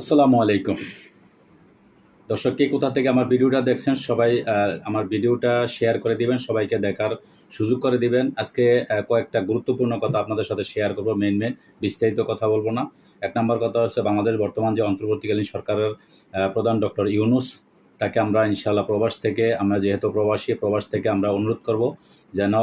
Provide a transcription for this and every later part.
আসসালামু আলাইকুম। দর্শক, কে কোথা থেকে আমার ভিডিওটা দেখছেন, সবাই আমার ভিডিওটা শেয়ার করে দিবেন, সবাইকে দেখার সুযোগ করে দিবেন। আজকে কয়েকটা গুরুত্বপূর্ণ কথা আপনাদের সাথে শেয়ার করব মেন মেন বিস্তারিত কথা বলব না। এক নম্বর কথা হচ্ছে, বাংলাদেশ বর্তমান যে অন্তর্বর্তীকালীন সরকারের প্রধান ডক্টর ইউনুস তাকে আমরা ইনশাআল্লাহ প্রবাস থেকে, আমরা যেহেতু প্রবাসী, প্রবাস থেকে আমরা অনুরোধ করব যেন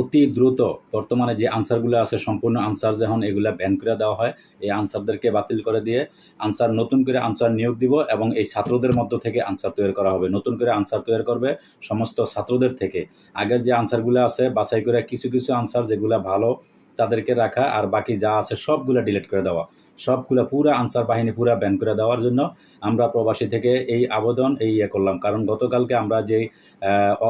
অতি দ্রুত বর্তমানে যে আনসারগুলো আছে, সম্পূর্ণ আনসার যখন এগুলা ব্যান করে দেওয়া হয়, এই আনসারদেরকে বাতিল করে দিয়ে আনসার, নতুন করে আনসার নিয়োগ দিব এবং এই ছাত্রদের মধ্য থেকে আনসার তৈরি করা হবে। নতুন করে আনসার তৈরি করবে সমস্ত ছাত্রদের থেকে। আগের যে আনসারগুলো আছে, বাছাই করে কিছু কিছু আনসার যেগুলো ভালো তাদেরকে রাখা আর বাকি যা আছে সবগুলো ডিলিট করে দেওয়া। সবগুলো পুরো আনসার বাহিনী পুরো ব্যান করে দেওয়ার জন্য আমরা প্রবাসী থেকে এই আবেদন এই ইয়ে করলাম। কারণ গতকালকে আমরা যে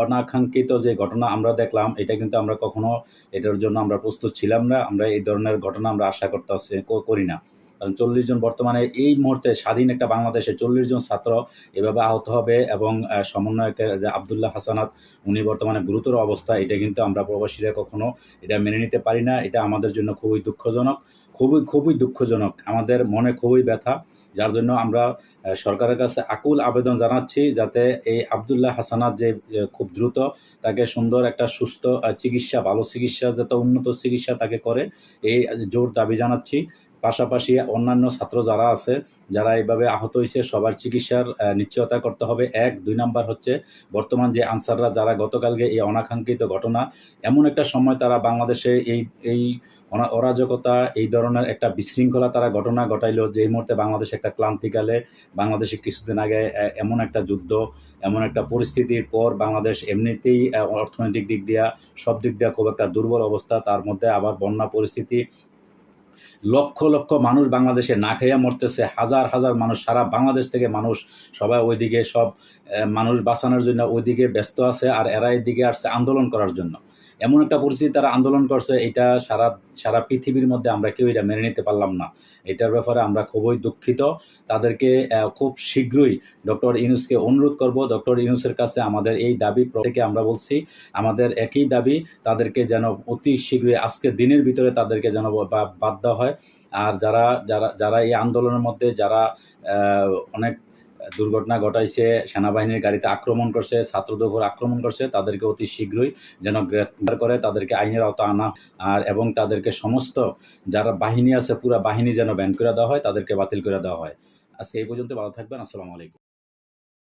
অনাকাঙ্ক্ষিত যে ঘটনা আমরা দেখলাম, এটা কিন্তু আমরা কখনো এটার জন্য আমরা প্রস্তুত ছিলাম না। আমরা এই ধরনের ঘটনা আমরা আশা করতে করি না। কারণ চল্লিশ জন বর্তমানে এই মুহূর্তে স্বাধীন একটা বাংলাদেশে চল্লিশ জন ছাত্র এভাবে আহত হবে এবং সমন্বয়কের যে আবদুল্লাহ হাসানাত, উনি বর্তমানে গুরুতর অবস্থা। এটা কিন্তু আমরা প্রবাসীরা কখনো এটা মেনে নিতে পারি না। এটা আমাদের জন্য খুবই দুঃখজনক, খুবই খুবই দুঃখজনক। আমাদের মনে খুবই ব্যথা, যার জন্য আমরা সরকারের কাছে আকুল আবেদন জানাচ্ছি যাতে এই আবদুল্লাহ হাসানাত যে খুব দ্রুত তাকে সুন্দর একটা সুস্থ চিকিৎসা, ভালো চিকিৎসা, যাতে উন্নত চিকিৎসা তাকে করে, এই জোর দাবি জানাচ্ছি। পাশাপাশি অন্যান্য ছাত্র যারা আছে, যারা এইভাবে আহত হয়েছে, সবার চিকিৎসার নিশ্চয়তা করতে হবে। এক, দুই নাম্বার হচ্ছে, বর্তমান যে আনসাররা, যারা গতকালকে এই অনাকাঙ্ক্ষিত ঘটনা, এমন একটা সময় তারা বাংলাদেশে এই এই অরাজকতা, এই ধরনের একটা বিশৃঙ্খলা তারা ঘটনা ঘটাইলো যে মুহূর্তে বাংলাদেশে একটা ক্লান্তিকালে, বাংলাদেশে কিছুদিন আগে এমন একটা যুদ্ধ, এমন একটা পরিস্থিতির পর বাংলাদেশ এমনিতেই অর্থনৈতিক দিক দিয়া, সব দিক দিয়া খুব একটা দুর্বল অবস্থা, তার মধ্যে আবার বন্যা পরিস্থিতি লক্ষ লক্ষ মানুষ বাংলাদেশে না খাইয়া মরতেছে, হাজার হাজার মানুষ, সারা বাংলাদেশ থেকে মানুষ সবাই ওইদিকে সব মানুষ বাঁচানোর জন্য ওইদিকে ব্যস্ত আছে আর এরা এদিকে আসছে আন্দোলন করার জন্য। এমন একটা পরিস্থিতি তারা আন্দোলন করছে, এটা সারা সারা পৃথিবীর মধ্যে আমরা কেউ এটা মেনে নিতে পারলাম না। এটার ব্যাপারে আমরা খুবই দুঃখিত। তাদেরকে খুব শীঘ্রই ডক্টর ইনুসকে অনুরোধ করব। ডক্টর ইনুসের কাছে আমাদের এই দাবি থেকে আমরা বলছি, আমাদের একই দাবি, তাদেরকে যেন অতি শীঘ্রই আজকে দিনের ভিতরে তাদেরকে যেন বাদ দেওয়া হয়। আর যারা যারা যারা এই আন্দোলনের মধ্যে, যারা অনেক দুর্ঘটনা ঘটাইছে, সেনাবাহিনীর গাড়িতে আক্রমণ করছে, ছাত্রদের উপর আক্রমণ করছে, তাদেরকে অতি শীঘ্রই যেন গ্রেপ্তার করে, তাদেরকে আইনের আওতা আনা আর এবং তাদেরকে সমস্ত যারা বাহিনী আছে, পুরা বাহিনী যেন ব্যান করে দেওয়া হয়, তাদেরকে বাতিল করে দেওয়া হয়। আজকে এই পর্যন্ত ভালো থাকবেন, আসসালামু আলাইকুম।